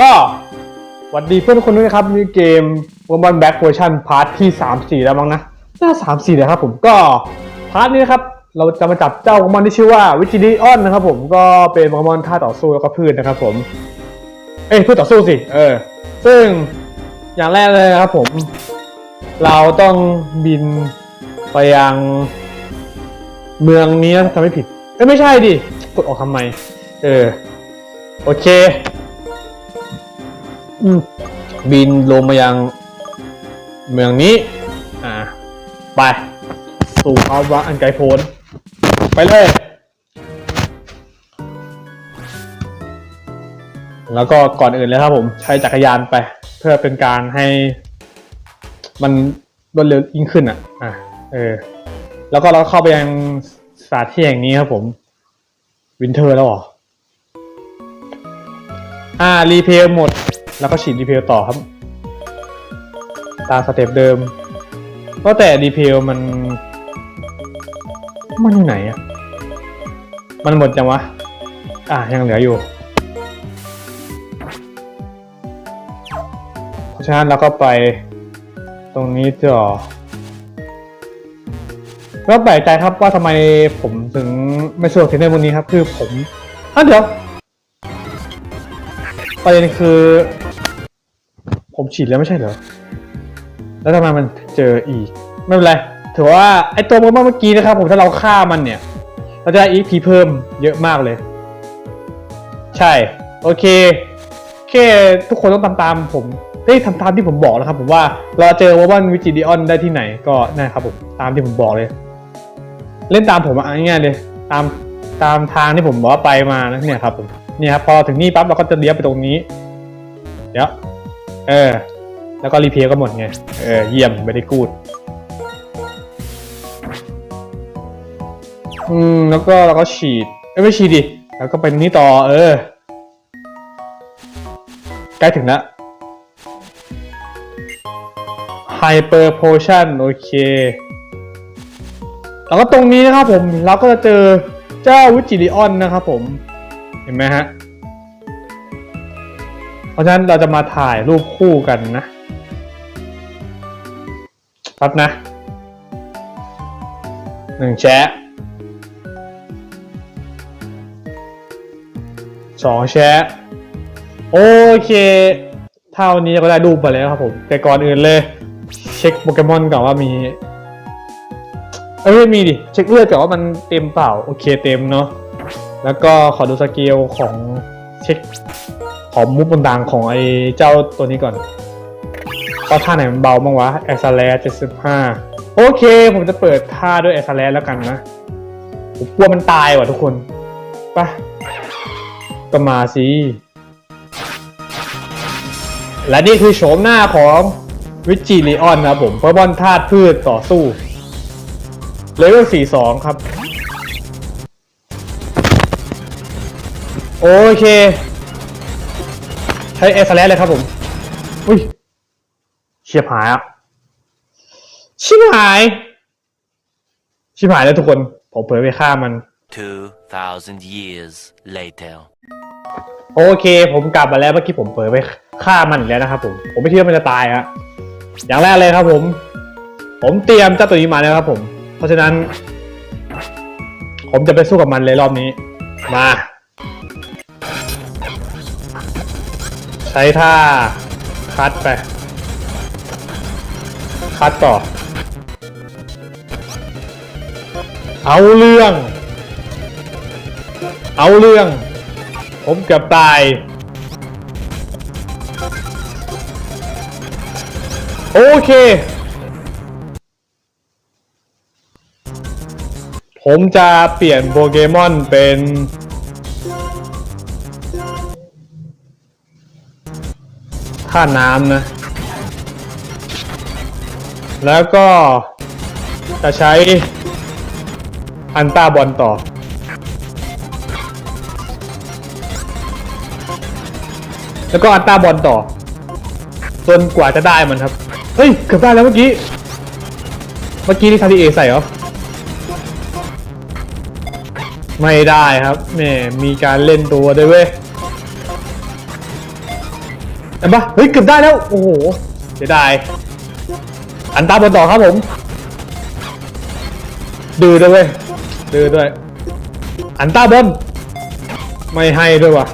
ก็สวัสดีเพื่อนคนด้วยนะครับมีเกม w o m a n Back Version พาร์ทที่ 3 4 แล้วมั้งนะน่าสามสี่นะครับผมก็พาร์ทนี้นะครับ เราจะมาจับเจ้าโปเกมอนที่ชื่อว่าวิจิ i ออนนะครับผมก็เป็นโปเกมอนท่าต่อสู้แล้วก็พืชนะครับผมเอ้ยพืชต่อสู้สิเออซึ่งอย่างแรกเลยนะครับผม เราต้องบินไปยังเมืองนี้ทำไม่ผิดเอ้ยไม่ใช่ดิกดออกทำไมเออโอเค บินลงมายังเมืองนี้ อ่า ไป สู่ภาวะอันไกลโพ้น ไปเลย แล้วก็ก่อนอื่นเลยครับผม ใช้จักรยานไป เพื่อเป็นการให้ มันรวดเร็วยิ่งขึ้นอะ อะเออ แล้วก็เราเข้าไปยังสถานที่แห่งนี้ครับผม วินเทอร์แล้วหรอ อ่า รีเพลหมด แล้วก็ฉีดรีเพลต่อครับ ตามสเต็ปเดิมก็แต่รีเพลมัน มันอยู่ไหนอะมันหมดยังวะ อะยังเหลืออยู่ เพราะฉะนั้นเราก็ไปตรงนี้ต่อแล้วแปลกใจครับว่าทำไมผมถึงไม่สะดวกเทรนเนอร์วันนี้ครับ คือผมอะเดี๋ยวประเด็นคือ ผมฉีดแล้วไม่ใช่เหรอ แล้วทำไมมันเจออีก ไม่เป็นไร ถือว่าไอตัวโปเกมอนเมื่อกี้นะครับ ผมถ้าเราฆ่ามันเนี่ย เราจะได้อีพีเพิ่มเยอะมากเลย ใช่ โอเคแค่ทุกคนต้องตามตามผมเฮ้ยทำตามที่ผมบอกแล้วครับผมว่าเราเจอโปเกมอนวิจิดิออนได้ที่ไหนก็นะครับผมตามที่ผมบอกเลย เล่นตามผมอะง่ายเลย ตามตามทางที่ผมบอกว่าไปมานะเนี่ยครับผมเนี่ยครับพอถึงนี่ปั๊บเราก็จะเลี้ยวไปตรงนี้ เดี๋ยว เออ แล้วก็รีเพลก็หมดไง เออ เยี่ยมไม่ได้กูด อืม แล้วก็เราก็ฉีด เอ้ยไม่ฉีดดิ แล้วก็ไปตรงนี้ต่อ เออ ใกล้ถึงแล้ว Hyper Potion โอเค แล้วก็ตรงนี้นะครับผม เราก็จะเจอเจ้าวิจิริออนนะครับผม เห็นไหมฮะ เพราะฉะนั้นเราจะมาถ่ายรูปคู่กันนะปั๊บนะหนึ่งแชะสองแชะโอเค เท่านี้ก็ได้รูปไปแล้วครับผม แต่ก่อนอื่นเลย เช็คโปเกมอนก่อนว่ามี เอ้ยม่มีดิ เช็คเลือดก่อนว่ามันเต็มเปล่า โอเคเต็มเนาะแล้วก็ขอดูสเกลของเช็ค ขอมุกต่างๆของไอ้เจ้าตัวนี้ก่อนว่าท่าไหนมันเบาบ้างวะแอสแลเจ็ดสิบห้าโอเค ผมจะเปิดท่าด้วยแอสแลแล้วกันนะผมกลัวมันตายว่ะทุกคนไปะก็มาสิและนี่คือโฉมหน้าของวิจิลีออนครับผมเพราะบอลธาตุพืชต่อสู้เลเวล42 ครับ โอเค ช้เอสแลเลยครับผม อุ้ยเชียบหายอะชิบหาย ชิบหายแล้วทุกคน ผมเผลอไปฆ่ามัน 2,000 years later. โอเค ผมกลับมาแล้วเมื่อกี้ผมเผลอไปฆ่ามันอีกแล้วนะครับผม ผมไม่คิดว่ามันจะตายอะอย่างแรกเลยครับผม ผมเตรียมเจ้าตัวนี้มาแล้วครับผม เพราะฉะนั้น ผมจะไปสู้กับมันเลยรอบนี้ มา ใช้ท่า คัดไป คัดต่อ เอาเรื่อง เอาเรื่อง ผมเกือบตาย โอเค ผมจะเปลี่ยนโปเกมอนเป็น ท่าน้ำนะ แล้วก็จะใช้อันต้าบอลต่อ แล้วก็อันต้าบอลต่อ จนกว่าจะได้มันครับ เฮ้ย เกือบได้แล้วเมื่อกี้ เมื่อกี้นี่ทาริเอใส่เหรอ ไม่ได้ครับแหมมีการเล่นตัวด้วยเว้ย ห็นปะเฮ้ยเกือบได้แล้ว โอ้โหเสียดายอันตาบนต่อครับผม ดื้อด้วยเว้ยดื้อด้วย อันตาบนไม่ให้ด้วยว่ะ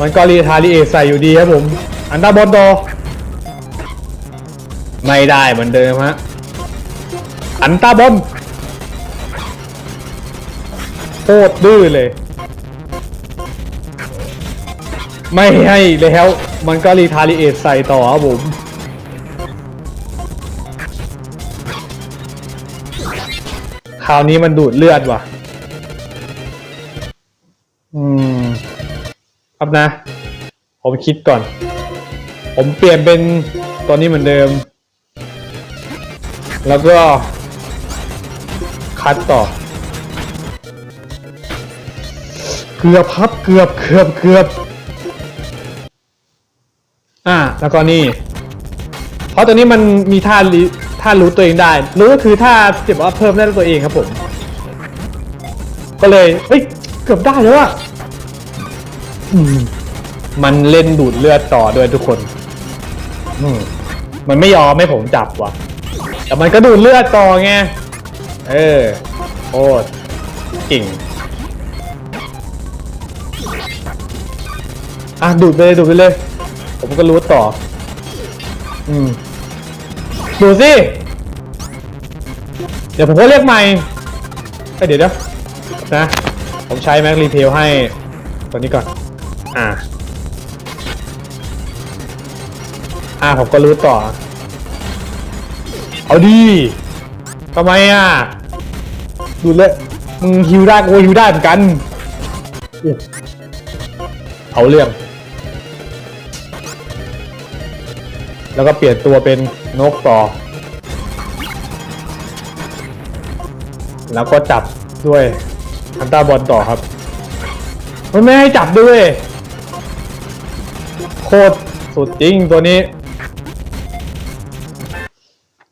มันก็รีทารีเอใส่อยู่ดีครับผม อันตาบนต่อไม่ได้เหมือนเดิมฮะ อันตาบนโคตรดื้อเลย ไม่ให้แล้ว มันก็รีทารีเอทใส่ต่อครับผม คราวนี้มันดูดเลือดว่ะ อืม ครับนะ ผมคิดก่อน ผมเปลี่ยนเป็นตัวนี้เหมือนเดิม แล้วก็ คัดต่อ เกือบครับ เกือบเกือบเกือบ อ่า แล้วก็นี่ เพราะตัวนี้มันมีท่าลิท่ารู้ตัวเองได้ รู้ก็คือท่าเจ็บว่าเพิ่มได้ด้วยตัวเองครับผม ก็เลยเอ้ย เกือบได้แล้วอะอืมมันเล่นดูดเลือดต่อด้วยทุกคน อืมมันไม่ยอมให้ผมจับว่ะ แต่มันก็ดูดเลือดต่อไง เออโคตรเก่งอะดูดไปเลยดูดไปเลย ผมก็รู้ต่อ อืม ดูสิ เดี๋ยวผมก็เรียกใหม่เเดี๋ยวเดี๋ยวนะ ผมใช้แม็กรีเพลให้ตัวนี้ก่อน อ่า อ่าผมก็รู้ต่อ เอาดีทำไมอะ ดูเลยมึงฮิวได้กูฮิวได้เหมือนกันอเอาเรื่อง แล้วก็เปลี่ยนตัวเป็นนกต่อ แล้วก็จับด้วยฮันต้าบอลต่อครับมันไม่ให้จับด้วย โคตรสุดจริงตัวนี้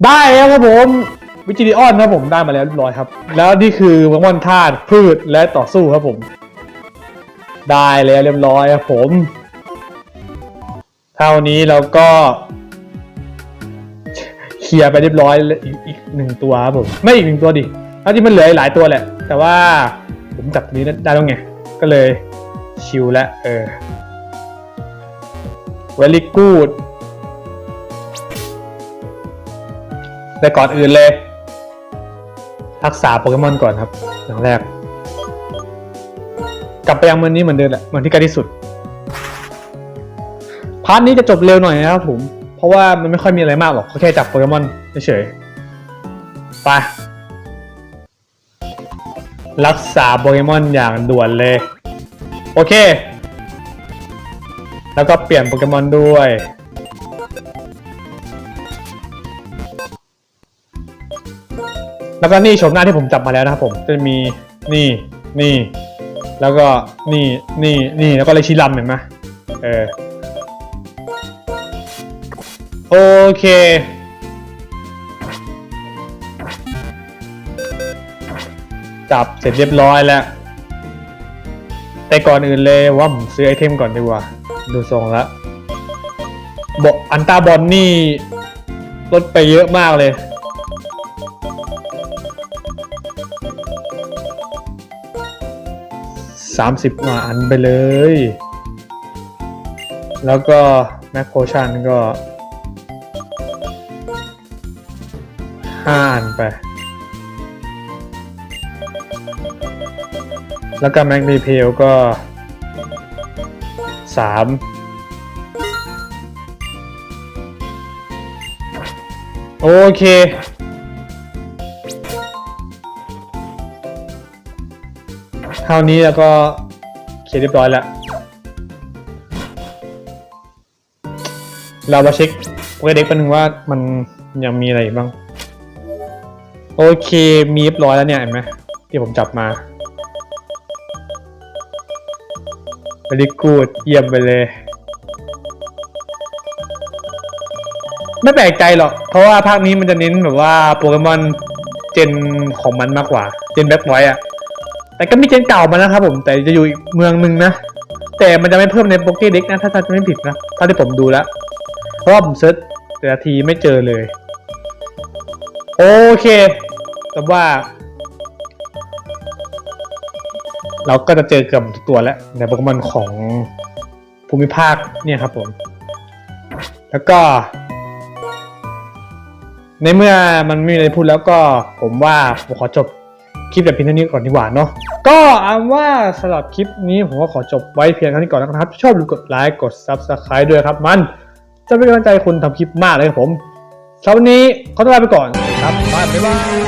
ได้แล้วครับผมวิจิริออนครับผมได้มาแล้วเรียบร้อยครับ แล้วนี่คือมังมอนธาตุพืชและต่อสู้ครับผม ได้แล้วเรียบร้อยครับผม เท่านี้เราก็ ลียร์ไปเรียบร้อยอีกอีกหนึ่งตัวครับผมไม่อีกหนึ่งตัวดิเท่าที่มันเหลืออีกหลายตัวแหละ แต่ว่าผมจับตัวนี้ได้แล้วไง ก็เลยชิลแล้วเออ very good แต่ก่อนอื่นเลย รักษาโปเกมอนก่อนครับ อย่างแรก กลับไปยังเมืองนี้เหมือนเดิมแหละเหมือนที่ใกล้ที่สุด พาร์ทนี้จะจบเร็วหน่อยนะครับผม ราะว่ามันไม่ค่อยมีอะไรมากหรอกเขาแค่จับโปเกมอนเฉยๆไปรักษาโปเกมอนอย่างด่วนเลย โอเค แล้วก็เปลี่ยนโปเกมอนด้วย แล้วก็นี่โฉมหน้าที่ผมจับมาแล้วนะครับผมจะมีนี่นี่ แล้วก็นี่นี่นี่แล้วก็เลยชิลัมเห็นไหมเออ โอเค จับเสร็จเรียบร้อยแล้ว แต่ก่อนอื่นเลยว่าผมซื้อไอเทมก่อนดีกว่า ดูทรงแล้วบอกอันตาบอลนี่ ลดไปเยอะมากเลย สามสิบกว่าอันไปเลย แล้วก็แมคโคชันก็ ห้าอันไป แล้วก็แมกนีเพลก็สามโอเคเท่านี้แล้วก็เคลียร์เรียบร้อยแล้ว เรามาเช็คโปรเด็กแป๊บนึงว่ามันยังมีอะไรบ้าง โอเค มีเรียบร้อยแล้วเนี่ยเห็นไหมที่ผมจับมา very good เยี่ยมไปเลย ไม่แปลกใจหรอก เพราะว่าภาคนี้มันจะเน้นแบบว่าโปเกมอนเจนของมันมากกว่า เจนแบ็คไวท์อะแต่ก็มีเจนเก่ามานะครับผม แต่จะอยู่อีกเมืองหนึ่งนะ แต่มันจะไม่เพิ่มในโปเกเด็กนะ ถ้าจะไม่ผิดนะเท่าที่ผมดูแล้ว เพราะว่าผมเซิร์ชแต่ละทีไม่เจอเลย โอเค แต่ว่า เราก็จะเจอเกือบทุกตัวแล้วในโปเกมอนของภูมิภาคเนี่ยครับผม แล้วก็ ในเมื่อมันไม่มีอะไรพูดแล้วก็ผมว่าผมขอจบคลิปแบบเพียงเท่านี้ก่อนดีกว่าเนาะก็เอาว่าสำหรับคลิปนี้ผมก็ขอจบไว้เพียงเท่านี้ก่อนนะครับ ชอบหรือกดไลค์กด Subscribe ด้วยครับมัน จะเป็นกำลังใจคุณทำคลิปมากเลยครับผม สำหรับวันนี้ขอตัวลาไปก่อนครับบ๊ายบาย